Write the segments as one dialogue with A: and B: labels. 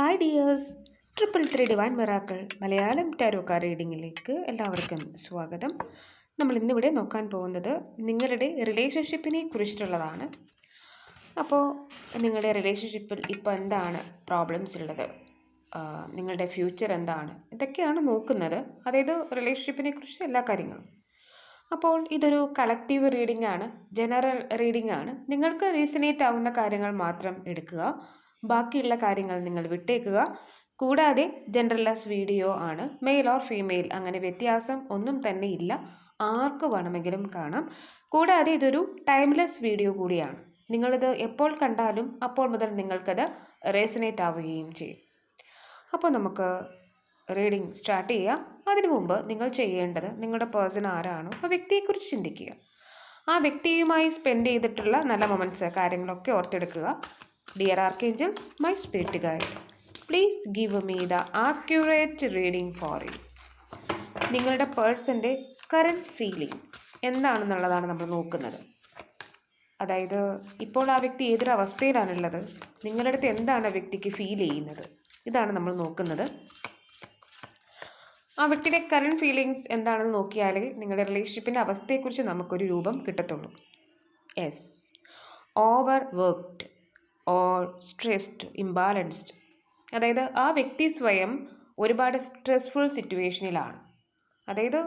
A: Hi dears triple three divine miracle Malayalam ടാരോക്ക റീഡിങ്ങിലേക്ക് എല്ലാവർക്കും സ്വാഗതം. നമ്മൾ ഇന്നിവിടെ നോക്കാൻ പോകുന്നത് നിങ്ങളുടെ റിലേഷൻഷിപ്പിനെ കുറിച്ചിട്ടുള്ളതാണ്. അപ്പോൾ നിങ്ങളുടെ റിലേഷൻഷിപ്പിൽ ഇപ്പോൾ എന്താണ് പ്രോബ്ലംസ് ഉള്ളത്? നിങ്ങളുടെ ഫ്യൂച്ചർ എന്താണ്? ഇതൊക്കെയാണ് നോക്കുന്നത്. അതായത് റിലേഷൻഷിപ്പിനെ കുറിച്ച് എല്ലാ കാര്യങ്ങളും. അപ്പോൾ ഇതൊരു കളക്റ്റീവ് റീഡിംഗ് ആണ്. ജനറൽ റീഡിംഗ് ആണ്. നിങ്ങൾക്ക് റീസണേറ്റ് ആവുന്ന കാര്യങ്ങൾ മാത്രം എടുക്കുക. ബാക്കിയുള്ള കാര്യങ്ങൾ നിങ്ങൾ വിട്ടേക്കുക. കൂടാതെ ജെൻഡർലെസ് വീഡിയോ ആണ്. മെയിൽ ഓർ ഫീമെയിൽ അങ്ങനെ വ്യത്യാസം ഒന്നും തന്നെ ഇല്ല. ആർക്ക് വേണമെങ്കിലും കാണാം. കൂടാതെ ഇതൊരു ടൈംലെസ് വീഡിയോ കൂടിയാണ്. നിങ്ങളിത് എപ്പോൾ കണ്ടാലും അപ്പോൾ മുതൽ നിങ്ങൾക്കത് റേസനേറ്റ് ആവുകയും ചെയ്യും. അപ്പോൾ നമുക്ക് റീഡിംഗ് സ്റ്റാർട്ട് ചെയ്യാം. അതിനു മുമ്പ് നിങ്ങൾ ചെയ്യേണ്ടത് നിങ്ങളുടെ പേഴ്സൺ ആരാണോ ആ വ്യക്തിയെക്കുറിച്ച് ചിന്തിക്കുക. ആ വ്യക്തിയുമായി സ്പെൻഡ് ചെയ്തിട്ടുള്ള നല്ല മൊമെന്റ്സ് കാര്യങ്ങളൊക്കെ ഓർത്തെടുക്കുക. Dear archangel my spirit guide, please give me the accurate reading for you നിങ്ങളുടെ പേഴ്സന്റെ കറന്റ് ഫീലിംഗ് എന്താണെന്നുള്ളതാണ് നമ്മൾ നോക്കുന്നത്. അതായത് ഇപ്പോൾ ആ വ്യക്തി ഏതൊരവസ്ഥയിലാണുള്ളത് നിങ്ങളുടെ അടുത്ത് എന്താണ് ആ വ്യക്തിക്ക് ഫീൽ ചെയ്യുന്നത്? ഇതാണ് നമ്മൾ നോക്കുന്നത്. ആ വ്യക്തിയുടെ കറണ്ട് ഫീലിങ്സ് എന്താണെന്ന് നോക്കിയാൽ നിങ്ങളുടെ റിലേഷൻഷിപ്പിന്റെ അവസ്ഥയെക്കുറിച്ച് നമുക്കൊരു രൂപം കിട്ടത്തുള്ളൂ. Yes overworked or stressed imbalanced അതായത് ആ വ്യക്തി സ്വയം ഒരുപാട് സ്ട്രെസ്ഫുൾ സിറ്റുവേഷനിലാണ് അതായത്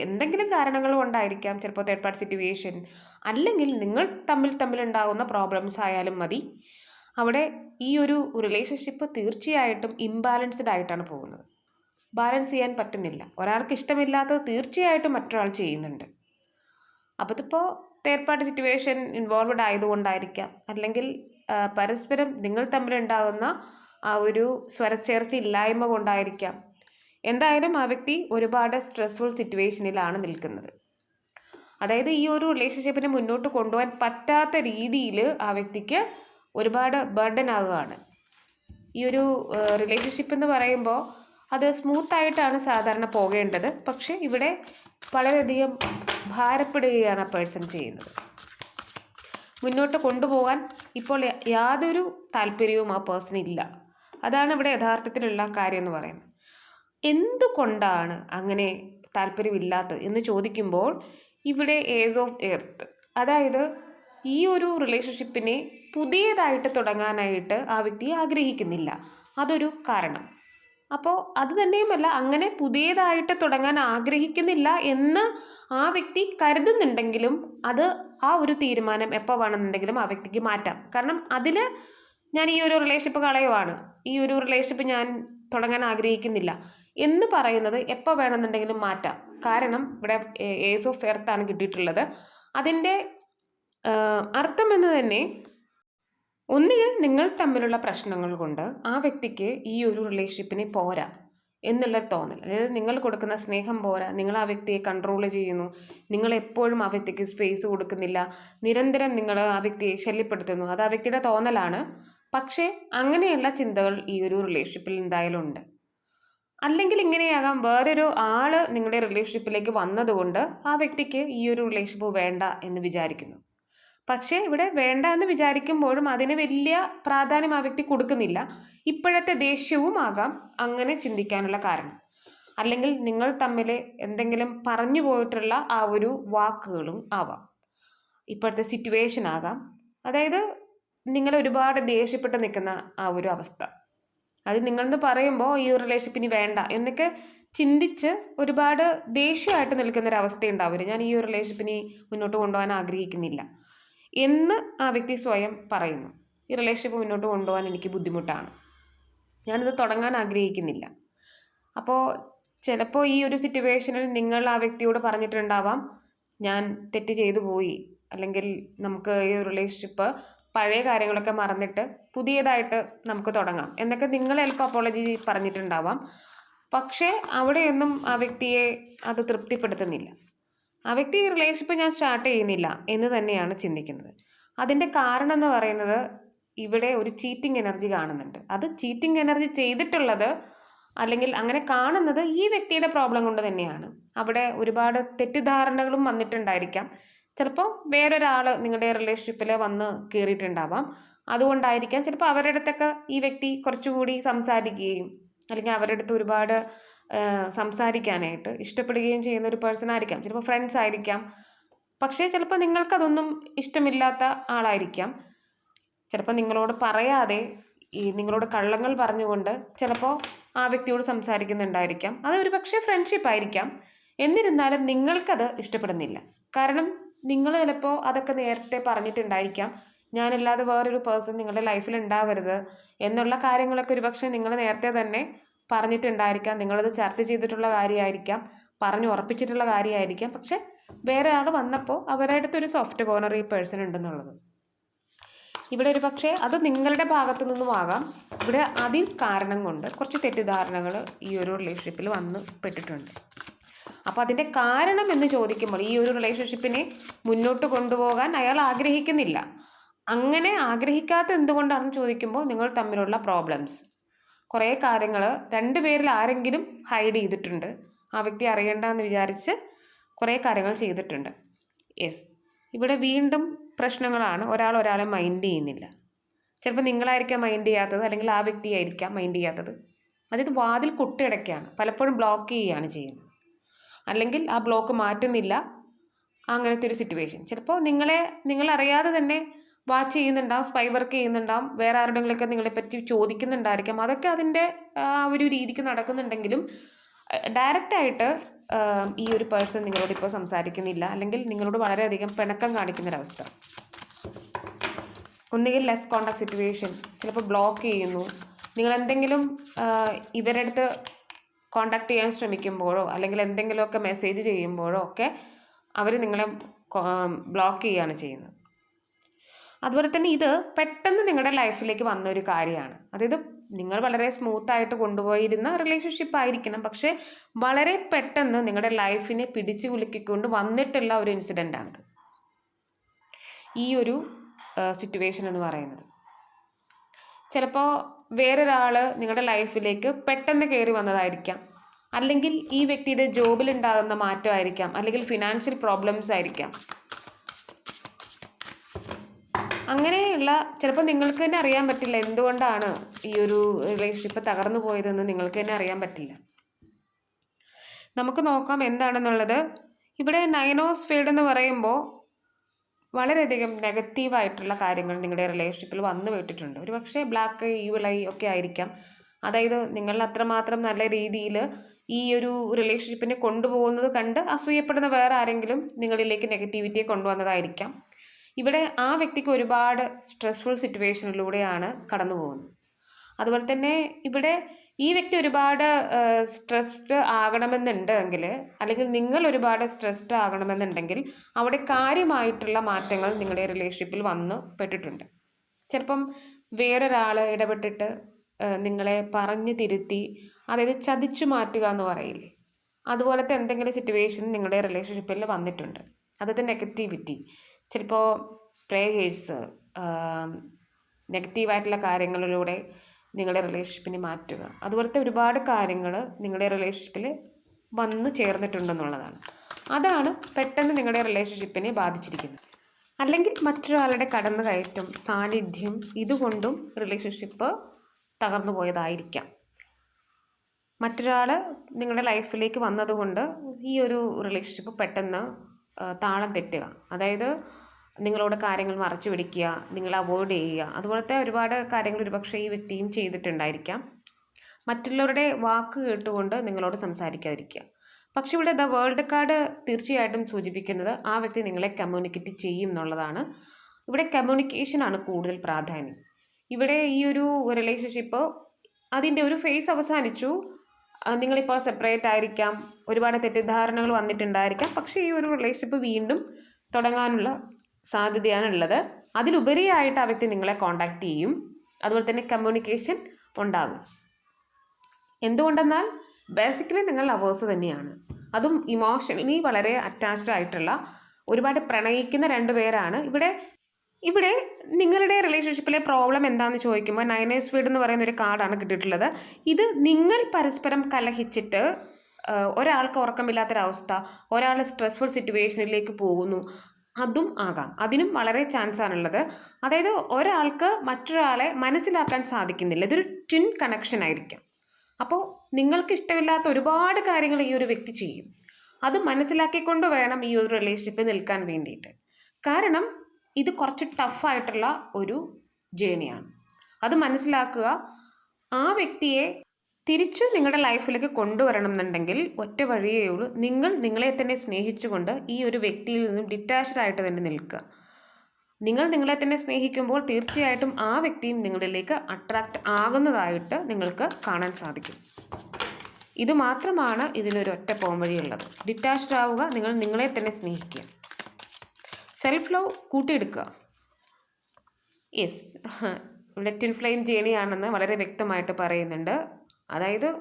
A: എന്തെങ്കിലും കാരണങ്ങൾ കൊണ്ടായിരിക്കാം ചിലപ്പോൾ തേർഡ് പാർട്ടി സിറ്റുവേഷൻ അല്ലെങ്കിൽ നിങ്ങൾ തമ്മിൽ തമ്മിൽ ഉണ്ടാകുന്ന പ്രോബ്ലംസ് ആയാലും മതി. അവിടെ ഈ ഒരു റിലേഷൻഷിപ്പ് തീർച്ചയായിട്ടും ഇംബാലൻസ്ഡ് ആയിട്ടാണ് പോകുന്നത്. ബാലൻസ് ചെയ്യാൻ പറ്റുന്നില്ല. ഒരാൾക്ക് ഇഷ്ടമില്ലാത്തത് തീർച്ചയായിട്ടും മറ്റൊരാൾ ചെയ്യുന്നുണ്ട്. അപ്പോൾ ഇതിപ്പോൾ തേർഡ് പാർട്ടി സിറ്റുവേഷൻ ഇൻവോൾവഡ് ആയതുകൊണ്ടായിരിക്കാം. അല്ലെങ്കിൽ പരസ്പരം നിങ്ങൾ തമ്മിലുണ്ടാകുന്ന ആ ഒരു സ്വരച്ചേർച്ച ഇല്ലായ്മ കൊണ്ടായിരിക്കാം. എന്തായാലും ആ വ്യക്തി ഒരുപാട് സ്ട്രെസ്ഫുൾ സിറ്റുവേഷനിലാണ് നിൽക്കുന്നത്. അതായത് ഈ ഒരു റിലേഷൻഷിപ്പിനെ മുന്നോട്ട് കൊണ്ടുപോകാൻ പറ്റാത്ത രീതിയിൽ ആ വ്യക്തിക്ക് ഒരുപാട് ബർഡൻ ആകുകയാണ്. ഈ ഒരു റിലേഷൻഷിപ്പ് എന്ന് പറയുമ്പോൾ അത് സ്മൂത്തായിട്ടാണ് സാധാരണ പോകേണ്ടത്. പക്ഷേ ഇവിടെ വളരെയധികം ഭാരപ്പെടുകയാണ് ആ പേഴ്സൺ ചെയ്യുന്നത്. മുന്നോട്ട് കൊണ്ടുപോകാൻ ഇപ്പോൾ യാതൊരു താല്പര്യവും ആ പേഴ്സൺ ഇല്ല. അതാണ് ഇവിടെ യഥാർത്ഥത്തിലുള്ള കാര്യം എന്ന് പറയുന്നത്. എന്തുകൊണ്ടാണ് അങ്ങനെ താല്പര്യമില്ലാത്തത് എന്ന് ചോദിക്കുമ്പോൾ ഇവിടെ ഏസ് ഓഫ് എർത്ത് അതായത് ഈ ഒരു റിലേഷൻഷിപ്പിനെ പുതിയതായിട്ട് തുടങ്ങാനായിട്ട് ആ വ്യക്തി ആഗ്രഹിക്കുന്നില്ല. അതൊരു കാരണം. അപ്പോൾ അത് തന്നെയുമല്ല അങ്ങനെ പുതിയതായിട്ട് തുടങ്ങാൻ ആഗ്രഹിക്കുന്നില്ല എന്ന് ആ വ്യക്തി കരുതുന്നുണ്ടെങ്കിലും അത് ആ ഒരു തീരുമാനം എപ്പോൾ വേണമെന്നുണ്ടെങ്കിലും ആ വ്യക്തിക്ക് മാറ്റാം. കാരണം അതിൽ ഞാൻ ഈ ഒരു റിലേഷൻഷിപ്പ് കളയുവാണ്. ഈ ഒരു റിലേഷൻഷിപ്പ് ഞാൻ തുടങ്ങാൻ ആഗ്രഹിക്കുന്നില്ല. എന്ന് പറയുന്നത് എപ്പോൾ വേണമെന്നുണ്ടെങ്കിലും മാറ്റാം. കാരണം ഇവിടെ ഏസ് ഓഫ് എർത്താണ് കിട്ടിയിട്ടുള്ളത്. അതിന്റെ അർത്ഥം എന്ന് തന്നെ ഒന്നുകിൽ നിങ്ങൾ തമ്മിലുള്ള പ്രശ്നങ്ങൾ കൊണ്ട് ആ വ്യക്തിക്ക് ഈ ഒരു റിലേഷൻഷിപ്പിനെ പോരാ. എന്നുള്ള തോന്നൽ. അതായത് നിങ്ങൾ കൊടുക്കുന്ന സ്നേഹം പോരാ. നിങ്ങൾ ആ വ്യക്തിയെ കൺട്രോൾ ചെയ്യുന്നു. നിങ്ങൾ എപ്പോഴും ആ വ്യക്തിക്ക് സ്പേസ് കൊടുക്കുന്നില്ല. നിരന്തരം നിങ്ങൾ ആ വ്യക്തിയെ ശല്യപ്പെടുത്തുന്നു. അത് ആ വ്യക്തിയുടെ തോന്നലാണ്. പക്ഷേ അങ്ങനെയുള്ള ചിന്തകൾ ഈ ഒരു റിലേഷൻഷിപ്പിൽ എന്തായാലും ഉണ്ട് അല്ലെങ്കിൽ ഇങ്ങനെയാകാം. വേറൊരു ആൾ നിങ്ങളുടെ റിലേഷൻഷിപ്പിലേക്ക് വന്നതുകൊണ്ട് ആ വ്യക്തിക്ക് ഈ ഒരു റിലേഷൻഷിപ്പ് വേണ്ട എന്ന് വിചാരിക്കുന്നു. പക്ഷേ ഇവിടെ വേണ്ട എന്ന് വിചാരിക്കുമ്പോഴും അതിന് വലിയ പ്രാധാന്യം ആ വ്യക്തി കൊടുക്കുന്നില്ല. ഇപ്പോഴത്തെ ദേഷ്യവും ആകാം അങ്ങനെ ചിന്തിക്കാനുള്ള കാരണം. അല്ലെങ്കിൽ നിങ്ങൾ തമ്മിൽ എന്തെങ്കിലും പറഞ്ഞു പോയിട്ടുള്ള ആ ഒരു വാക്കുകളും ആവാം. ഇപ്പോഴത്തെ സിറ്റുവേഷൻ ആകാം. അതായത് നിങ്ങൾ ഒരുപാട് ദേഷ്യപ്പെട്ട് നിൽക്കുന്ന ആ ഒരു അവസ്ഥ. അത് നിങ്ങളെന്ന് പറയുമ്പോൾ ഈ ഒരു റിലേഷൻഷിപ്പിന് വേണ്ട എന്നൊക്കെ ചിന്തിച്ച് ഒരുപാട് ദേഷ്യമായിട്ട് നിൽക്കുന്ന ഒരു അവസ്ഥ ഞാൻ ഈ ഒരു റിലേഷൻഷിപ്പിനെ മുന്നോട്ട് കൊണ്ടുപോകാൻ ആഗ്രഹിക്കുന്നില്ല. എന്ന് ആ വ്യക്തി സ്വയം പറയുന്നു. ഈ റിലേഷൻഷിപ്പ് മുന്നോട്ട് കൊണ്ടുപോകാൻ എനിക്ക് ബുദ്ധിമുട്ടാണ്. ഞാനിത് തുടങ്ങാൻ ആഗ്രഹിക്കുന്നില്ല. അപ്പോൾ ചിലപ്പോൾ ഈ ഒരു സിറ്റുവേഷനിൽ നിങ്ങൾ ആ വ്യക്തിയോട് പറഞ്ഞിട്ടുണ്ടാവാം ഞാൻ തെറ്റ് ചെയ്തു പോയി. അല്ലെങ്കിൽ നമുക്ക് ഈ റിലേഷൻഷിപ്പ് പഴയ കാര്യങ്ങളൊക്കെ മറന്നിട്ട് പുതിയതായിട്ട് നമുക്ക് തുടങ്ങാം. എന്നൊക്കെ നിങ്ങൾ ചിലപ്പോൾ അപ്പോളജി പറഞ്ഞിട്ടുണ്ടാവാം. പക്ഷേ അവിടെയൊന്നും ആ വ്യക്തിയെ അത് തൃപ്തിപ്പെടുത്തുന്നില്ല. ആ വ്യക്തി ഈ റിലേഷൻഷിപ്പ് ഞാൻ സ്റ്റാർട്ട് ചെയ്യുന്നില്ല എന്ന് തന്നെയാണ് ചിന്തിക്കുന്നത്. അതിന്റെ കാരണം എന്ന് പറയുന്നത് ഇവിടെ ഒരു ചീറ്റിംഗ് എനർജി കാണുന്നുണ്ട്. അത് ചീറ്റിംഗ് എനർജി ചെയ്തിട്ടുള്ളത് അല്ലെങ്കിൽ അങ്ങനെ കാണുന്നത് ഈ വ്യക്തിയുടെ പ്രോബ്ലം കൊണ്ട് തന്നെയാണ്. അവിടെ ഒരുപാട് തെറ്റിദ്ധാരണകളും വന്നിട്ടുണ്ടായിരിക്കാം. ചിലപ്പോൾ വേറൊരാൾ നിങ്ങളുടെ റിലേഷൻഷിപ്പിൽ വന്ന് കയറിയിട്ടുണ്ടാവാം അതുകൊണ്ടായിരിക്കാം ചിലപ്പോൾ അവരുടെ അടുത്തൊക്കെ ഈ വ്യക്തി കുറച്ചുകൂടി സംസാരിക്കുകയും അല്ലെങ്കിൽ അവരുടെ അടുത്ത് ഒരുപാട് സംസാരിക്കാനായിട്ട് ഇഷ്ടപ്പെടുകയും ചെയ്യുന്ന ഒരു പേഴ്സൺ ആയിരിക്കാം. ചിലപ്പോൾ ഫ്രണ്ട്സ് ആയിരിക്കാം. പക്ഷേ ചിലപ്പോൾ നിങ്ങൾക്കതൊന്നും ഇഷ്ടമില്ലാത്ത ആളായിരിക്കാം. ചിലപ്പോൾ നിങ്ങളോട് പറയാതെ ഈ നിങ്ങളോട് കള്ളങ്ങൾ പറഞ്ഞുകൊണ്ട് ചിലപ്പോൾ ആ വ്യക്തിയോട് സംസാരിക്കുന്നുണ്ടായിരിക്കാം. അത് ഒരു പക്ഷേ ഫ്രണ്ട്ഷിപ്പ് ആയിരിക്കാം. എന്നിരുന്നാലും നിങ്ങൾക്കത് ഇഷ്ടപ്പെടുന്നില്ല. കാരണം നിങ്ങൾ ചിലപ്പോൾ അതൊക്കെ നേരത്തെ പറഞ്ഞിട്ടുണ്ടായിരിക്കാം. ഞാനല്ലാതെ വേറൊരു പേഴ്സൺ നിങ്ങളുടെ ലൈഫിൽ ഉണ്ടാവരുത് എന്നുള്ള കാര്യങ്ങളൊക്കെ ഒരു പക്ഷേ നിങ്ങൾ നേരത്തെ തന്നെ പറഞ്ഞിട്ടുണ്ടായിരിക്കാം. നിങ്ങളത് ചർച്ച ചെയ്തിട്ടുള്ള കാര്യമായിരിക്കാം. പറഞ്ഞു ഉറപ്പിച്ചിട്ടുള്ള കാര്യമായിരിക്കാം. പക്ഷെ വേറെ ആൾ വന്നപ്പോൾ അവരുടെ ഒരു സോഫ്റ്റ് കോർണർ ഈ പേഴ്സൺ ഉണ്ടെന്നുള്ളത്. ഇവിടെ ഒരു പക്ഷേ അത് നിങ്ങളുടെ ഭാഗത്തു നിന്നും ആകാം. ഇവിടെ അതിൽ കാരണം കൊണ്ട് കുറച്ച് തെറ്റിദ്ധാരണകൾ ഈ ഒരു റിലേഷൻഷിപ്പിൽ വന്ന് പെട്ടിട്ടുണ്ട്. അപ്പോൾ അതിന്റെ കാരണം എന്ന് ചോദിക്കുമ്പോൾ ഈ ഒരു റിലേഷൻഷിപ്പിനെ മുന്നോട്ട് കൊണ്ടുപോകാൻ അയാൾ ആഗ്രഹിക്കുന്നില്ല. അങ്ങനെ ആഗ്രഹിക്കാത്ത എന്തുകൊണ്ടാണെന്ന് ചോദിക്കുമ്പോൾ നിങ്ങൾ തമ്മിലുള്ള പ്രോബ്ലംസ് കുറേ കാര്യങ്ങൾ രണ്ടുപേരിൽ ആരെങ്കിലും ഹൈഡ് ചെയ്തിട്ടുണ്ട്. ആ വ്യക്തി അറിയണ്ടെന്ന് വിചാരിച്ച് കുറേ കാര്യങ്ങൾ ചെയ്തിട്ടുണ്ട്. യെസ് ഇവിടെ വീണ്ടും പ്രശ്നങ്ങളാണ്. ഒരാൾ ഒരാളെ മൈൻഡ് ചെയ്യുന്നില്ല. ചിലപ്പോൾ നിങ്ങളായിരിക്കാം മൈൻഡ് ചെയ്യാത്തത് അല്ലെങ്കിൽ ആ വ്യക്തിയായിരിക്കാം മൈൻഡ് ചെയ്യാത്തത്. അതായത് വാതിൽ കൊട്ടിയടയ്ക്കുകയാണ് പലപ്പോഴും ബ്ലോക്ക് ചെയ്യുകയാണ് ചെയ്യുന്നത്. അല്ലെങ്കിൽ ആ ബ്ലോക്ക് മാറ്റുന്നില്ല. അങ്ങനത്തെ ഒരു സിറ്റുവേഷൻ ചിലപ്പോൾ നിങ്ങളെ നിങ്ങളറിയാതെ തന്നെ വാച്ച് ചെയ്യുന്നുണ്ടാവും സ്പൈ വർക്ക് ചെയ്യുന്നുണ്ടാവും വേറെ ആരുടെങ്കിലൊക്കെ നിങ്ങളെപ്പറ്റി ചോദിക്കുന്നുണ്ടായിരിക്കാം. അതൊക്കെ അതിന്റെ ആ ഒരു രീതിക്ക് നടക്കുന്നുണ്ടെങ്കിലും ഡയറക്റ്റായിട്ട് ഈ ഒരു പേഴ്സൺ നിങ്ങളോട് ഇപ്പോൾ സംസാരിക്കുന്നില്ല. അല്ലെങ്കിൽ നിങ്ങളോട് വളരെയധികം പിണക്കം കാണിക്കുന്നൊരവസ്ഥ. ഒന്നുകിൽ ലെസ് കോണ്ടാക്ട് സിറ്റുവേഷൻ ചിലപ്പോൾ ബ്ലോക്ക് ചെയ്യുന്നു. നിങ്ങൾ എന്തെങ്കിലും ഇവരുടെ അടുത്ത് കോണ്ടാക്ട് ചെയ്യാൻ ശ്രമിക്കുമ്പോഴോ അല്ലെങ്കിൽ എന്തെങ്കിലുമൊക്കെ മെസ്സേജ് ചെയ്യുമ്പോഴോ ഒക്കെ അവർ നിങ്ങളെ ബ്ലോക്ക് ചെയ്യുകയാണ് ചെയ്യുന്നത്. അതുപോലെ തന്നെ ഇത് പെട്ടെന്ന് നിങ്ങളുടെ ലൈഫിലേക്ക് വന്ന ഒരു കാര്യമാണ്. അതായത് നിങ്ങൾ വളരെ സ്മൂത്തായിട്ട് കൊണ്ടുപോയിരുന്ന റിലേഷൻഷിപ്പ് ആയിരിക്കണം. പക്ഷേ വളരെ പെട്ടെന്ന് നിങ്ങളുടെ ലൈഫിനെ പിടിച്ചു കുലുക്കിക്കൊണ്ട് വന്നിട്ടുള്ള ഒരു ഇൻസിഡന്റ് ആണിത് ഈ ഒരു സിറ്റുവേഷൻ എന്ന് പറയുന്നത്. ചിലപ്പോൾ വേറൊരാൾ നിങ്ങളുടെ ലൈഫിലേക്ക് പെട്ടെന്ന് കയറി വന്നതായിരിക്കാം. അല്ലെങ്കിൽ ഈ വ്യക്തിയുടെ ജോബിലുണ്ടാകുന്ന മാറ്റമായിരിക്കാം. അല്ലെങ്കിൽ ഫിനാൻഷ്യൽ പ്രോബ്ലംസ് ആയിരിക്കാം. അങ്ങനെയുള്ള ചിലപ്പോൾ നിങ്ങൾക്ക് തന്നെ അറിയാൻ പറ്റില്ല എന്തുകൊണ്ടാണ് ഈ ഒരു റിലേഷൻഷിപ്പ് തകർന്നു പോയതെന്ന് നിങ്ങൾക്ക് തന്നെ അറിയാൻ പറ്റില്ല. നമുക്ക് നോക്കാം എന്താണെന്നുള്ളത്. ഇവിടെ നയനോസ് ഫീൽഡ് എന്ന് പറയുമ്പോൾ വളരെയധികം നെഗറ്റീവായിട്ടുള്ള കാര്യങ്ങൾ നിങ്ങളുടെ റിലേഷൻഷിപ്പിൽ വന്നു വിട്ടിട്ടുണ്ട് ഒരു പക്ഷേ ബ്ലാക്ക് ഈവിളൈ ഒക്കെ ആയിരിക്കാം. അതായത് നിങ്ങൾ അത്രമാത്രം നല്ല രീതിയിൽ ഈ ഒരു റിലേഷൻഷിപ്പിനെ കൊണ്ടുപോകുന്നത് കണ്ട് അസൂയപ്പെടുന്ന വേറെ ആരെങ്കിലും നിങ്ങളിലേക്ക് നെഗറ്റിവിറ്റിയെ കൊണ്ടുവന്നതായിരിക്കാം. ഇവിടെ ആ വ്യക്തിക്ക് ഒരുപാട് സ്ട്രെസ്ഫുൾ സിറ്റുവേഷനിലൂടെയാണ് കടന്നു പോകുന്നത്. അതുപോലെ തന്നെ ഇവിടെ ഈ വ്യക്തി ഒരുപാട് സ്ട്രെസ്ഡ് ആകണമെന്നുണ്ടെങ്കിൽ അല്ലെങ്കിൽ നിങ്ങൾ ഒരുപാട് സ്ട്രെസ്ഡ് ആകണമെന്നുണ്ടെങ്കിൽ അവിടെ കാര്യമായിട്ടുള്ള മാറ്റങ്ങൾ നിങ്ങളുടെ റിലേഷൻഷിപ്പിൽ വന്നു പെട്ടിട്ടുണ്ട്. ചിലപ്പം വേറൊരാൾ ഇടപെട്ടിട്ട് നിങ്ങളെ പറഞ്ഞു തിരുത്തി അതായത് ചതിച്ചു മാറ്റുക എന്ന് പറയില്ലേ? അതുപോലത്തെ എന്തെങ്കിലും സിറ്റുവേഷൻ നിങ്ങളുടെ റിലേഷൻഷിപ്പിൽ വന്നിട്ടുണ്ട്. അതായത് നെഗറ്റിവിറ്റി ചിലപ്പോൾ പ്രേയേഴ്സ് നെഗറ്റീവായിട്ടുള്ള കാര്യങ്ങളിലൂടെ നിങ്ങളുടെ റിലേഷൻഷിപ്പിനെ മാറ്റുക. അതുപോലത്തെ ഒരുപാട് കാര്യങ്ങൾ നിങ്ങളുടെ റിലേഷൻഷിപ്പിൽ വന്നു ചേർന്നിട്ടുണ്ടെന്നുള്ളതാണ്. അതാണ് പെട്ടെന്ന് നിങ്ങളുടെ റിലേഷൻഷിപ്പിനെ ബാധിച്ചിരിക്കുന്നത്. അല്ലെങ്കിൽ മറ്റൊരാളുടെ കടന്നു കയറ്റം സാന്നിധ്യം ഇതുകൊണ്ടും റിലേഷൻഷിപ്പ് തകർന്നു പോയതായിരിക്കാം. മറ്റൊരാൾ നിങ്ങളുടെ ലൈഫിലേക്ക് വന്നതുകൊണ്ട് ഈ ഒരു റിലേഷൻഷിപ്പ് പെട്ടെന്ന് താളം തെറ്റുക. അതായത് നിങ്ങളോട് കാര്യങ്ങൾ മറച്ചു പിടിക്കുക നിങ്ങൾ അവോയ്ഡ് ചെയ്യുക. അതുപോലത്തെ ഒരുപാട് കാര്യങ്ങൾ ഒരുപക്ഷെ ഈ വ്യക്തിയും ചെയ്തിട്ടുണ്ടായിരിക്കാം. മറ്റുള്ളവരുടെ വാക്ക് കേട്ടുകൊണ്ട് നിങ്ങളോട് സംസാരിക്കാതിരിക്കുക. പക്ഷെ ഇവിടെ ദ വേൾഡ് കാർഡ് തീർച്ചയായിട്ടും സൂചിപ്പിക്കുന്നത് ആ വ്യക്തി നിങ്ങളെ കമ്മ്യൂണിക്കേറ്റ് ചെയ്യും എന്നുള്ളതാണ്. ഇവിടെ കമ്മ്യൂണിക്കേഷനാണ് കൂടുതൽ പ്രാധാന്യം. ഇവിടെ ഈ ഒരു റിലേഷൻഷിപ്പ് അതിന്റെ ഒരു ഫേസ് അവസാനിച്ചു. നിങ്ങളിപ്പോൾ സെപ്പറേറ്റ് ആയിരിക്കാം. ഒരുപാട് തെറ്റിദ്ധാരണകൾ വന്നിട്ടുണ്ടായിരിക്കാം. പക്ഷേ ഈ ഒരു റിലേഷൻഷിപ്പ് വീണ്ടും തുടങ്ങാനുള്ള സാധ്യതയാണ് ഉള്ളത് അതിലുപരിയായിട്ട് ആ വ്യക്തി നിങ്ങളെ കോണ്ടാക്ട് ചെയ്യും. അതുപോലെ തന്നെ കമ്മ്യൂണിക്കേഷൻ ഉണ്ടാകും. എന്തുകൊണ്ടെന്നാൽ ബേസിക്കലി നിങ്ങൾ ലവേഴ്സ് തന്നെയാണ്. അതും ഇമോഷണലി വളരെ അറ്റാച്ച്ഡ് ആയിട്ടുള്ള ഒരുപാട് പ്രണയിക്കുന്ന രണ്ട് പേരാണ്. ഇവിടെ ഇവിടെ നിങ്ങളുടെ റിലേഷൻഷിപ്പിലെ പ്രോബ്ലം എന്താണെന്ന് ചോദിക്കുമ്പോൾ നയനേഴ്സ് വീഡ് എന്ന് പറയുന്ന ഒരു കാർഡാണ് കിട്ടിയിട്ടുള്ളത്. ഇത് നിങ്ങൾ പരസ്പരം കലഹിച്ചിട്ട് ഒരാൾക്ക് ഉറക്കമില്ലാത്തൊരവസ്ഥ ഒരാൾ സ്ട്രെസ്ഫുൾ സിറ്റുവേഷനിലേക്ക് പോകുന്നു അതും ആകാം. അതിനും വളരെ ചാൻസ് ആണുള്ളത്. അതായത് ഒരാൾക്ക് മറ്റൊരാളെ മനസ്സിലാക്കാൻ സാധിക്കുന്നില്ല. ഇതൊരു ട്വിൻ കണക്ഷൻ ആയിരിക്കാം. അപ്പോൾ നിങ്ങൾക്ക് ഇഷ്ടമില്ലാത്ത ഒരുപാട് കാര്യങ്ങൾ ഈ ഒരു വ്യക്തി ചെയ്യും. അത് മനസ്സിലാക്കിക്കൊണ്ട് വേണം ഈ ഒരു റിലേഷൻഷിപ്പ് നിൽക്കാൻ വേണ്ടിയിട്ട്. കാരണം ഇത് കുറച്ച് ടഫായിട്ടുള്ള ഒരു ജേണിയാണ് അത് മനസ്സിലാക്കുക ആ വ്യക്തിയെ തിരിച്ചു നിങ്ങളുടെ ലൈഫിലേക്ക് കൊണ്ടുവരണം എന്നുണ്ടെങ്കിൽ ഒറ്റ വഴിയേ ഉള്ളൂ. നിങ്ങൾ നിങ്ങളെ തന്നെ സ്നേഹിച്ചുകൊണ്ട് ഈ ഒരു വ്യക്തിയിൽ നിന്നും ഡിറ്റാച്ച്ഡ് ആയിട്ട് തന്നെ നിൽക്കുക. നിങ്ങൾ നിങ്ങളെ തന്നെ സ്നേഹിക്കുമ്പോൾ തീർച്ചയായിട്ടും ആ വ്യക്തിയും നിങ്ങളിലേക്ക് അട്രാക്റ്റ് ആകുന്നതായിട്ട് നിങ്ങൾക്ക് കാണാൻ സാധിക്കും. ഇത് മാത്രമാണ് ഇതിനൊരു ഒറ്റ പോംവഴിയുള്ളത് ഡിറ്റാച്ച്ഡ് ആവുക നിങ്ങൾ നിങ്ങളെ തന്നെ സ്നേഹിക്കുക. Self love കൂട്ടിയെടുക്കുക. യെസ് ഇവിടെ ട്വിൻ ഫ്ലെയിം ജേണിയാണെന്ന് വളരെ വ്യക്തമായിട്ട് പറയുന്നുണ്ട്. അതായത്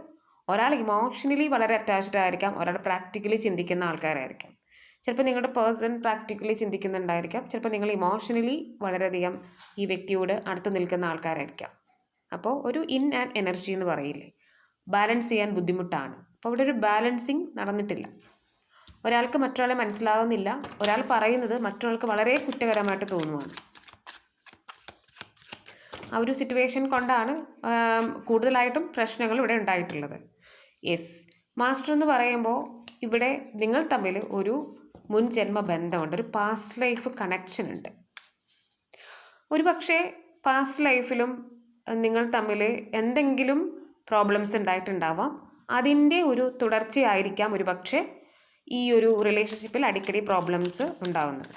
A: ഒരാൾ ഇമോഷണലി വളരെ അറ്റാച്ച്ഡ് ആയിരിക്കാം ഒരാൾ പ്രാക്ടിക്കലി ചിന്തിക്കുന്ന ആൾക്കാരായിരിക്കാം. ചിലപ്പോൾ നിങ്ങളുടെ പേഴ്സൺ പ്രാക്ടിക്കലി ചിന്തിക്കുന്നുണ്ടായിരിക്കാം ചിലപ്പോൾ നിങ്ങൾ ഇമോഷണലി വളരെയധികം ഈ വ്യക്തിയോട് അടുത്ത് നിൽക്കുന്ന ആൾക്കാരായിരിക്കാം. അപ്പോൾ ഒരു ഇൻ ആൻഡ് എനർജി എന്ന് പറയില്ലേ ബാലൻസ് ചെയ്യാൻ ബുദ്ധിമുട്ടാണ്. അപ്പോൾ അവിടെ ഒരു ബാലൻസിങ് നടന്നിട്ടില്ല. ഒരാൾക്ക് മറ്റൊരാളെ മനസ്സിലാകുന്നില്ല ഒരാൾ പറയുന്നത് മറ്റൊരാൾക്ക് വളരെ കുറ്റകരമായിട്ട് തോന്നുവാണ്. ആ ഒരു സിറ്റുവേഷൻ കൊണ്ടാണ് കൂടുതലായിട്ടും പ്രശ്നങ്ങൾ ഇവിടെ ഉണ്ടായിട്ടുള്ളത്. യെസ് മാസ്റ്റർ എന്ന് പറയുമ്പോൾ ഇവിടെ നിങ്ങൾ തമ്മിൽ ഒരു മുൻ ജന്മ ബന്ധമുണ്ട്. ഒരു പാസ്റ്റ് ലൈഫ് കണക്ഷൻ ഉണ്ട്. ഒരു പക്ഷേ പാസ്റ്റ് ലൈഫിലും നിങ്ങൾ തമ്മിൽ എന്തെങ്കിലും പ്രോബ്ലംസ് ഉണ്ടായിട്ടുണ്ടാവാം. അതിന്റെ ഒരു തുടർച്ചയായിരിക്കാം ഒരു പക്ഷേ ഈ ഒരു റിലേഷൻഷിപ്പിൽ അടിക്കടി പ്രോബ്ലംസ് ഉണ്ടാവുന്നത്.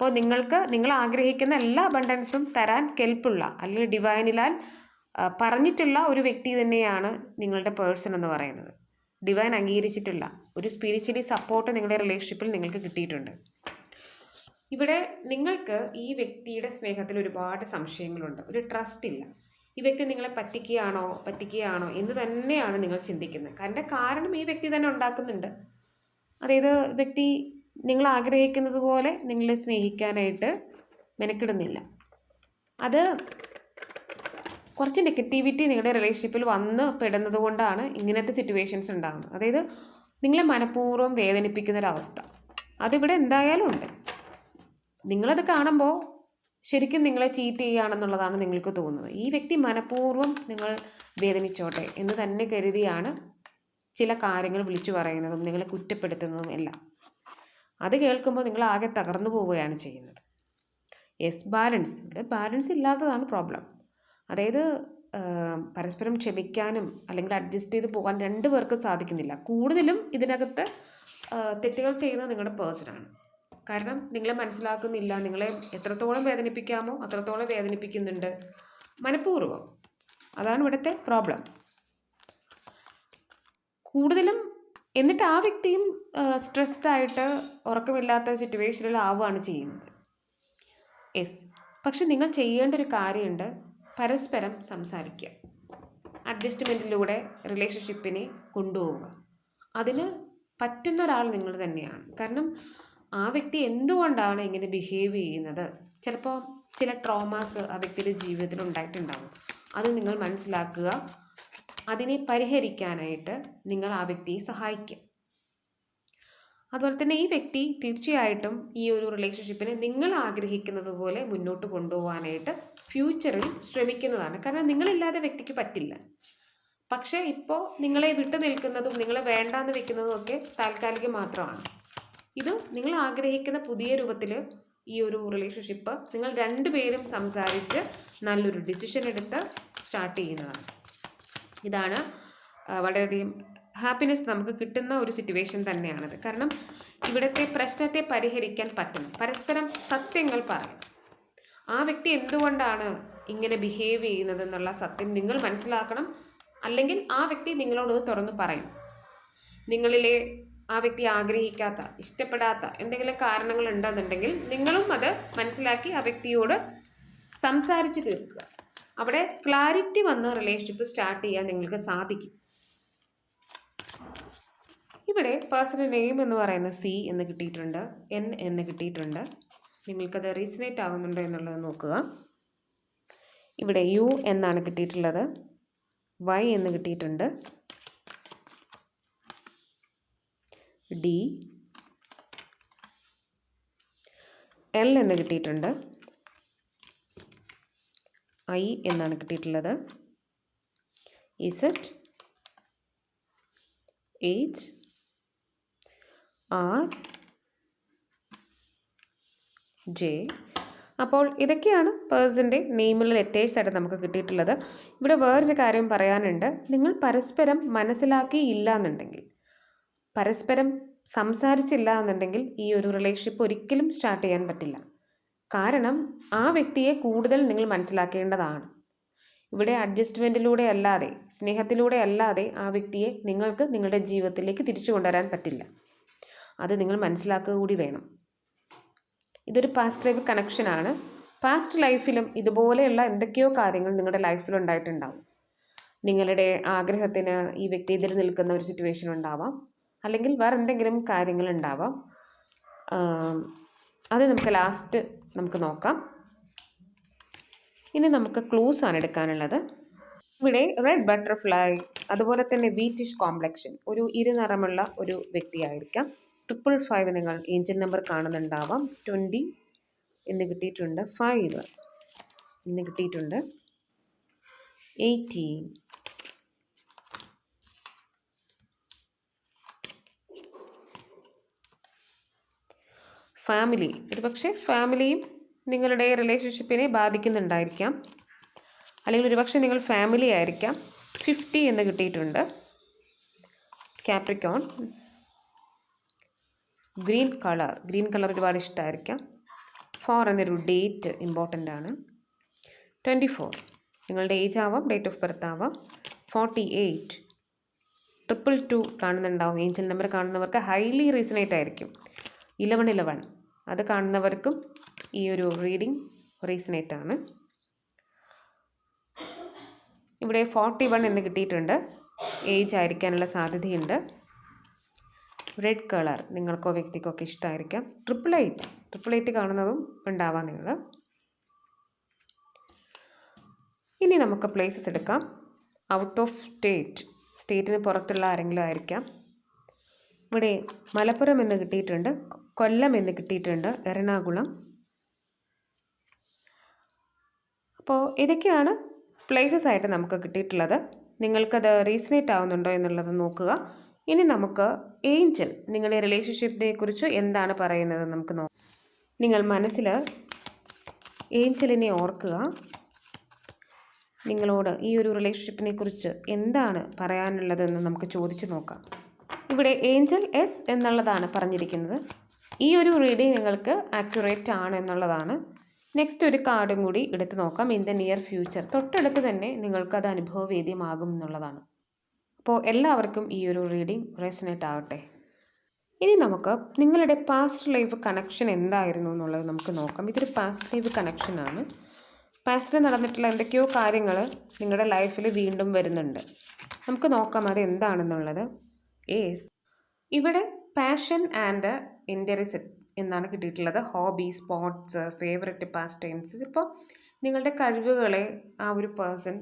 A: അപ്പോൾ നിങ്ങൾക്ക് നിങ്ങൾ ആഗ്രഹിക്കുന്ന എല്ലാ അബണ്ടൻസും തരാൻ കെൽപ്പുള്ള അല്ലെങ്കിൽ ഡിവൈനിലാൽ പറഞ്ഞിട്ടുള്ള ഒരു വ്യക്തി തന്നെയാണ് നിങ്ങളുടെ പേഴ്സൺ എന്ന് പറയുന്നത്. ഡിവൈൻ അംഗീകരിച്ചിട്ടുള്ള ഒരു സ്പിരിച്വലി സപ്പോർട്ട് നിങ്ങളുടെ റിലേഷൻഷിപ്പിൽ നിങ്ങൾക്ക് കിട്ടിയിട്ടുണ്ട്. ഇവിടെ നിങ്ങൾക്ക് ഈ വ്യക്തിയുടെ സ്നേഹത്തിൽ ഒരുപാട് സംശയങ്ങളുണ്ട്. ഒരു ട്രസ്റ്റ് ഇല്ല. ഈ വ്യക്തി നിങ്ങളെ പറ്റിക്കുകയാണോ പറ്റിക്കുകയാണോ എന്ന് തന്നെയാണ് നിങ്ങൾ ചിന്തിക്കുന്നത്. കാരണം കാരണം ഈ വ്യക്തി തന്നെ ഉണ്ടാക്കുന്നുണ്ട്. അതായത് വ്യക്തി നിങ്ങൾ ആഗ്രഹിക്കുന്നത് പോലെ നിങ്ങളെ സ്നേഹിക്കാനായിട്ട് മെനക്കിടുന്നില്ല. അത് കുറച്ച് നെഗറ്റിവിറ്റി നിങ്ങളുടെ റിലേഷൻഷിപ്പിൽ വന്ന് പെടുന്നത് കൊണ്ടാണ് ഇങ്ങനത്തെ സിറ്റുവേഷൻസ് ഉണ്ടാകുന്നത് അതായത് നിങ്ങളെ മനഃപൂർവം വേദനിപ്പിക്കുന്ന ഒരവസ്ഥ അതിവിടെ എന്തായാലും ഉണ്ട്. നിങ്ങളത് കാണുമ്പോൾ ശരിക്കും നിങ്ങളെ ചീറ്റ് ചെയ്യുകയാണെന്നുള്ളതാണ് നിങ്ങൾക്ക് തോന്നുന്നത്. ഈ വ്യക്തി മനഃപൂർവം നിങ്ങൾ വേദനിച്ചോട്ടെ എന്ന് തന്നെ കരുതിയാണ് ചില കാര്യങ്ങൾ വിളിച്ചു പറയുന്നതും നിങ്ങളെ കുറ്റപ്പെടുത്തുന്നതും എല്ലാം. അത് കേൾക്കുമ്പോൾ നിങ്ങൾ ആകെ തകർന്നു പോവുകയാണ് ചെയ്യുന്നത്. യെസ് ബാലൻസ് ഇവിടെ ബാലൻസ് ഇല്ലാത്തതാണ് പ്രോബ്ലം അതായത് പരസ്പരം ക്ഷമിക്കാനും അല്ലെങ്കിൽ അഡ്ജസ്റ്റ് ചെയ്ത് പോകാൻ രണ്ട് പേർക്കും സാധിക്കുന്നില്ല. കൂടുതലും ഇതിനകത്ത് തെറ്റുകൾ ചെയ്യുന്നത് നിങ്ങളുടെ പേഴ്സണാണ് കാരണം നിങ്ങളെ മനസ്സിലാക്കുന്നില്ല. നിങ്ങളെ എത്രത്തോളം വേദനിപ്പിക്കാമോ അത്രത്തോളം വേദനിപ്പിക്കുന്നുണ്ട്. മനഃപൂർവം. അതാണ് ഇവിടുത്തെ പ്രോബ്ലം കൂടുതലും എന്നിട്ട് ആ വ്യക്തിയും സ്ട്രെസ്ഡ് ആയിട്ട് ഉറക്കമില്ലാത്ത സിറ്റുവേഷനിൽ ആവുകയാണ് ചെയ്യുന്നത്. യെസ് പക്ഷെ നിങ്ങൾ ചെയ്യേണ്ട ഒരു കാര്യമുണ്ട്. പരസ്പരം സംസാരിക്കുക. അഡ്ജസ്റ്റ്മെന്റിലൂടെ റിലേഷൻഷിപ്പിനെ കൊണ്ടുപോവുക. അതിന് പറ്റുന്ന ഒരാൾ നിങ്ങൾ തന്നെയാണ്. കാരണം ആ വ്യക്തി എന്തുകൊണ്ടാണ് ഇങ്ങനെ ബിഹേവ് ചെയ്യുന്നത്? ചിലപ്പോൾ ചില ട്രോമാസ് ആ വ്യക്തിയുടെ ജീവിതത്തിൽ ഉണ്ടായിട്ടുണ്ടാവും. അത് നിങ്ങൾ മനസ്സിലാക്കുക. അതിനെ പരിഹരിക്കാനായിട്ട് നിങ്ങൾ ആ വ്യക്തിയെ സഹായിക്കും. അതുപോലെ തന്നെ ഈ വ്യക്തി തീർച്ചയായിട്ടും ഈ ഒരു റിലേഷൻഷിപ്പിനെ നിങ്ങൾ ആഗ്രഹിക്കുന്നത് പോലെ മുന്നോട്ട് കൊണ്ടുപോകാനായിട്ട് ഫ്യൂച്ചറിൽ ശ്രമിക്കുന്നതാണ്. കാരണം നിങ്ങളില്ലാതെ വ്യക്തിക്ക് പറ്റില്ല. പക്ഷേ ഇപ്പോൾ നിങ്ങളെ വിട്ടു നിൽക്കുന്നതും നിങ്ങളെ വേണ്ടാന്ന് വെക്കുന്നതും ഒക്കെ താൽക്കാലികം മാത്രമാണ്. ഇത് നിങ്ങൾ ആഗ്രഹിക്കുന്ന പുതിയ രൂപത്തിൽ ഈ ഒരു റിലേഷൻഷിപ്പ് നിങ്ങൾ രണ്ടുപേരും സംസാരിച്ച് നല്ലൊരു ഡിസിഷൻ എടുത്ത് സ്റ്റാർട്ട് ചെയ്യുന്നതാണ്. ഇതാണ് വളരെയധികം ഹാപ്പിനെസ് നമുക്ക് കിട്ടുന്ന ഒരു സിറ്റുവേഷൻ തന്നെയാണത്. കാരണം ഇവിടുത്തെ പ്രശ്നത്തെ പരിഹരിക്കാൻ പറ്റണം പരസ്പരം സത്യങ്ങൾ പറയണം ആ വ്യക്തി എന്തുകൊണ്ടാണ് ഇങ്ങനെ ബിഹേവ് ചെയ്യുന്നത് എന്നുള്ള സത്യം നിങ്ങൾ മനസ്സിലാക്കണം. അല്ലെങ്കിൽ ആ വ്യക്തി നിങ്ങളോട് തുറന്നു പറയും. നിങ്ങളിലെ ആ വ്യക്തി ആഗ്രഹിക്കാത്ത ഇഷ്ടപ്പെടാത്ത എന്തെങ്കിലും കാരണങ്ങൾ ഉണ്ടെന്നുണ്ടെങ്കിൽ നിങ്ങളും അത് മനസ്സിലാക്കി ആ വ്യക്തിയോട് സംസാരിച്ച് തീർക്കുക. അവിടെ ക്ലാരിറ്റി വന്ന് റിലേഷൻഷിപ്പ് സ്റ്റാർട്ട് ചെയ്യാൻ നിങ്ങൾക്ക് സാധിക്കും. ഇവിടെ പേഴ്സണൽ നെയിം എന്ന് പറയുന്ന സി എന്ന് കിട്ടിയിട്ടുണ്ട് എൻ എന്ന് കിട്ടിയിട്ടുണ്ട്. നിങ്ങൾക്കത് റീസണേറ്റ് ആവുന്നുണ്ടോ എന്നുള്ളത് നോക്കുക. ഇവിടെ യു എന്നാണ് കിട്ടിയിട്ടുള്ളത് വൈ എന്ന് കിട്ടിയിട്ടുണ്ട്. ഡി എൽ എന്ന് കിട്ടിയിട്ടുണ്ട്. ഐ എന്നാണ് കിട്ടിയിട്ടുള്ളത്. ഇസഡ് എച്ച് ആർ ജെ അപ്പോൾ ഇതൊക്കെയാണ് പേഴ്സിന്റെ നെയിമിലെ ലെറ്റേഴ്സായിട്ട് നമുക്ക് കിട്ടിയിട്ടുള്ളത്. ഇവിടെ വേറൊരു കാര്യം പറയാനുണ്ട്. നിങ്ങൾ പരസ്പരം മനസ്സിലാക്കിയില്ല എന്നുണ്ടെങ്കിൽ പരസ്പരം സംസാരിച്ചില്ല എന്നുണ്ടെങ്കിൽ ഈ ഒരു റിലേഷൻഷിപ്പ് ഒരിക്കലും സ്റ്റാർട്ട് ചെയ്യാൻ പറ്റില്ല. കാരണം ആ വ്യക്തിയെ കൂടുതൽ നിങ്ങൾ മനസ്സിലാക്കേണ്ടതാണ്. ഇവിടെ അഡ്ജസ്റ്റ്മെന്റിലൂടെ അല്ലാതെ സ്നേഹത്തിലൂടെ അല്ലാതെ ആ വ്യക്തിയെ നിങ്ങൾക്ക് നിങ്ങളുടെ ജീവിതത്തിലേക്ക് തിരിച്ചു കൊണ്ടുവരാൻ പറ്റില്ല. അത് നിങ്ങൾ മനസ്സിലാക്കുക കൂടി വേണം. ഇതൊരു പാസ്റ്റ് ലൈഫ് കണക്ഷനാണ് പാസ്റ്റ് ലൈഫിലും ഇതുപോലെയുള്ള എന്തൊക്കെയോ കാര്യങ്ങൾ നിങ്ങളുടെ ലൈഫിൽ ഉണ്ടായിട്ടുണ്ടാവും. നിങ്ങളുടെ ആഗ്രഹത്തിന് ഈ വ്യക്തി എതിർ നിൽക്കുന്ന ഒരു സിറ്റുവേഷൻ ഉണ്ടാവാം. അല്ലെങ്കിൽ വേറെ എന്തെങ്കിലും കാര്യങ്ങൾ ഉണ്ടാവാം. അത് നമുക്ക് ലാസ്റ്റ് നമുക്ക് നോക്കാം. ഇനി നമുക്ക് ക്ലൂസ് ആണ് എടുക്കാനുള്ളത്. ഇവിടെ റെഡ് ബട്ടർഫ്ലൈ അതുപോലെ തന്നെ വീറ്റിഷ് കോംപ്ലക്ഷൻ ഒരു ഇരുനിറമുള്ള ഒരു വ്യക്തിയായിരിക്കാം. ട്രിപ്പിൾ ഫൈവ് നിങ്ങൾ ഏഞ്ചൽ നമ്പർ കാണുന്നുണ്ടാവാം. ട്വന്റി എന്ന് കിട്ടിയിട്ടുണ്ട്. ഫൈവ് എന്ന് കിട്ടിയിട്ടുണ്ട്. എയ്റ്റീൻ ഫാമിലി ഒരു പക്ഷേ ഫാമിലിയും നിങ്ങളുടെ റിലേഷൻഷിപ്പിനെ ബാധിക്കുന്നുണ്ടായിരിക്കാം. അല്ലെങ്കിൽ ഒരുപക്ഷെ നിങ്ങൾ ഫാമിലി ആയിരിക്കാം. ഫിഫ്റ്റി എന്ന് കിട്ടിയിട്ടുണ്ട്. Capricorn green colour green colour ഒരുപാട് ഇഷ്ടമായിരിക്കാം ഫോർ എന്നൊരു ഡേറ്റ് ഇമ്പോർട്ടന്റ് ആണ്. ട്വന്റി ഫോർ നിങ്ങളുടെ ഏജ് ആവാം ഡേറ്റ് ഓഫ് ബർത്ത് ആവാം. ഫോർട്ടി എയ്റ്റ് ട്രിപ്പിൾ ടു കാണുന്നുണ്ടാവും. ഏഞ്ചൽ നമ്പർ കാണുന്നവർക്ക് ഹൈലി റീസണേറ്റ് ആയിരിക്കും. ഇലവൺ ഇലവൺ അത് കാണുന്നവർക്കും ഈ ഒരു റീഡിംഗ് റീസണേറ്റ് ആണ്. ഇവിടെ ഫോർട്ടി വൺ എന്ന് കിട്ടിയിട്ടുണ്ട്. ഏജ് ആയിരിക്കാനുള്ള സാധ്യതയുണ്ട്. റെഡ് കളർ നിങ്ങൾക്കോ വ്യക്തിക്കോ ഒക്കെ ഇഷ്ടമായിരിക്കാം ട്രിപ്പിൾ എയ്റ്റ് ട്രിപ്പിൾ എയ്റ്റ് കാണുന്നതും ഉണ്ടാവാം നിങ്ങൾ ഇനി നമുക്ക് പ്ലേസസ് എടുക്കാം. ഔട്ട് ഓഫ് സ്റ്റേറ്റ് സ്റ്റേറ്റിന് പുറത്തുള്ള ആരെങ്കിലും ആയിരിക്കാം. ഇവിടെ മലപ്പുറം എന്ന് കിട്ടിയിട്ടുണ്ട്. കൊല്ലം എന്ന് കിട്ടിയിട്ടുണ്ട് എറണാകുളം. അപ്പോൾ ഇതൊക്കെയാണ് പ്ലേസസ് ആയിട്ട് നമുക്ക് കിട്ടിയിട്ടുള്ളത്. നിങ്ങൾക്കത് റീസണേറ്റ് ആവുന്നുണ്ടോ എന്നുള്ളത് നോക്കുക. ഇനി നമുക്ക് ഏഞ്ചൽ നിങ്ങളുടെ റിലേഷൻഷിപ്പിനെ കുറിച്ച് എന്താണ് പറയുന്നത് നമുക്ക് നോക്കാം നിങ്ങൾ മനസ്സിൽ ഏഞ്ചലിനെ ഓർക്കുക. നിങ്ങളോട് ഈ ഒരു റിലേഷൻഷിപ്പിനെ കുറിച്ച് എന്താണ് പറയാനുള്ളതെന്ന് നമുക്ക് ചോദിച്ചു നോക്കാം. ഇവിടെ ഏഞ്ചൽ എസ് എന്നുള്ളതാണ് പറഞ്ഞിരിക്കുന്നത്. ഈ ഒരു റീഡിങ് നിങ്ങൾക്ക് ആക്യുറേറ്റ് ആണ് എന്നുള്ളതാണ്. നെക്സ്റ്റ് ഒരു കാർഡും കൂടി എടുത്ത് നോക്കാം. ഇൻ ദ നിയർ ഫ്യൂച്ചർ തൊട്ടടുത്ത് തന്നെ നിങ്ങൾക്കത് അനുഭവവേദ്യമാകും എന്നുള്ളതാണ്. അപ്പോൾ എല്ലാവർക്കും ഈ ഒരു റീഡിംഗ് റെസനേറ്റ് ആവട്ടെ. ഇനി നമുക്ക് നിങ്ങളുടെ പാസ്റ്റ് ലൈഫ് കണക്ഷൻ എന്തായിരുന്നു എന്നുള്ളത് നമുക്ക് നോക്കാം. ഇതൊരു പാസ്റ്റ് ലൈഫ് കണക്ഷനാണ് പാസ്റ്റിൽ നടന്നിട്ടുള്ള എന്തൊക്കെയോ കാര്യങ്ങൾ നിങ്ങളുടെ ലൈഫിൽ വീണ്ടും വരുന്നുണ്ട്. നമുക്ക് നോക്കാം അത് എന്താണെന്നുള്ളത്. ഏസ് ഇവിടെ പാഷൻ ആൻഡ് ഇന്ററിസ്റ്റ് എന്നാണ് കിട്ടിയിട്ടുള്ളത്. Hobby sports favourite pastimes ഇപ്പോൾ നിങ്ങളുടെ കഴിവുകളെ ആ ഒരു പേഴ്സൺ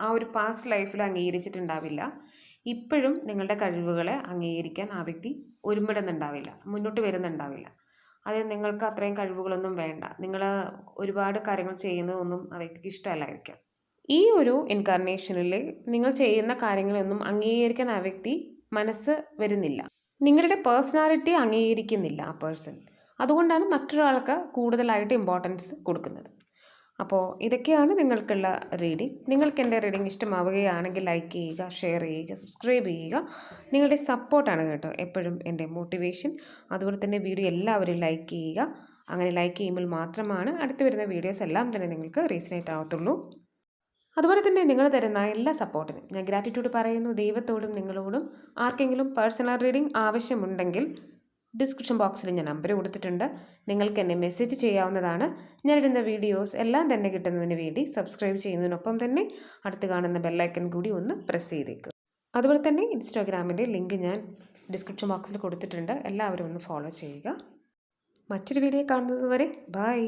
A: ആ ഒരു പാസ്റ്റ് ലൈഫിൽ അംഗീകരിച്ചിട്ടുണ്ടാവില്ല. ഇപ്പോഴും നിങ്ങളുടെ കഴിവുകളെ അംഗീകരിക്കാൻ ആ വ്യക്തി ഒരുമിടുന്നുണ്ടാവില്ല മുന്നോട്ട് വരുന്നുണ്ടാവില്ല. അത് നിങ്ങൾക്ക് അത്രയും കഴിവുകളൊന്നും വേണ്ട. നിങ്ങൾ ഒരുപാട് കാര്യങ്ങൾ ചെയ്യുന്നതൊന്നും ആ വ്യക്തിക്ക് ഇഷ്ടമല്ലായിരിക്കാം. ഈ ഒരു ഇൻകാർണേഷനിൽ നിങ്ങൾ ചെയ്യുന്ന കാര്യങ്ങളൊന്നും അംഗീകരിക്കാൻ ആ വ്യക്തി മനസ്സ് വരുന്നില്ല. നിങ്ങളുടെ പേഴ്സണാലിറ്റി അംഗീകരിക്കുന്നില്ല ആ പേഴ്സൺ അതുകൊണ്ടാണ് മറ്റൊരാൾക്ക് കൂടുതലായിട്ട് ഇമ്പോർട്ടൻസ് കൊടുക്കുന്നത്. അപ്പോൾ ഇതൊക്കെയാണ് നിങ്ങൾക്കുള്ള റീഡിംഗ് നിങ്ങൾക്ക് എന്റെ റീഡിംഗ് ഇഷ്ടമാവുകയാണെങ്കിൽ ലൈക്ക് ചെയ്യുക ഷെയർ ചെയ്യുക സബ്സ്ക്രൈബ് ചെയ്യുക. നിങ്ങളുടെ സപ്പോർട്ടാണ് കേട്ടോ എപ്പോഴും എന്റെ മോട്ടിവേഷൻ അതുപോലെ തന്നെ വീഡിയോ എല്ലാവരും ലൈക്ക് ചെയ്യുക. അങ്ങനെ ലൈക്ക് ചെയ്യുമ്പോൾ മാത്രമാണ് അടുത്ത് വരുന്ന വീഡിയോസ് എല്ലാം തന്നെ നിങ്ങൾക്ക് റീസണേറ്റ് ആവത്തുള്ളൂ. അതുപോലെ തന്നെ നിങ്ങൾ തരുന്ന എല്ലാ സപ്പോർട്ടിനും ഞാൻ ഗ്രാറ്റിറ്റ്യൂഡ് പറയുന്നു. ദൈവത്തോടും നിങ്ങളോടും ആർക്കെങ്കിലും പേഴ്സണൽ റീഡിംഗ് ആവശ്യമുണ്ടെങ്കിൽ ഡിസ്ക്രിപ്ഷൻ ബോക്സിൽ ഞാൻ നമ്പർ കൊടുത്തിട്ടുണ്ട്. നിങ്ങൾക്ക് എന്നെ മെസ്സേജ് ചെയ്യാവുന്നതാണ്. ഞാനിടുന്ന വീഡിയോസ് എല്ലാം തന്നെ കിട്ടുന്നതിന് വേണ്ടി സബ്സ്ക്രൈബ് ചെയ്യുന്നതിനൊപ്പം തന്നെ അടുത്ത് കാണുന്ന ബെല്ലൈക്കൺ കൂടി ഒന്ന് പ്രസ് ചെയ്തേക്കും. അതുപോലെ തന്നെ ഇൻസ്റ്റാഗ്രാമിന്റെ ലിങ്ക് ഞാൻ ഡിസ്ക്രിപ്ഷൻ ബോക്സിൽ കൊടുത്തിട്ടുണ്ട്. എല്ലാവരും ഒന്ന് ഫോളോ ചെയ്യുക. മറ്റൊരു വീഡിയോ കാണുന്നത് വരെ ബൈ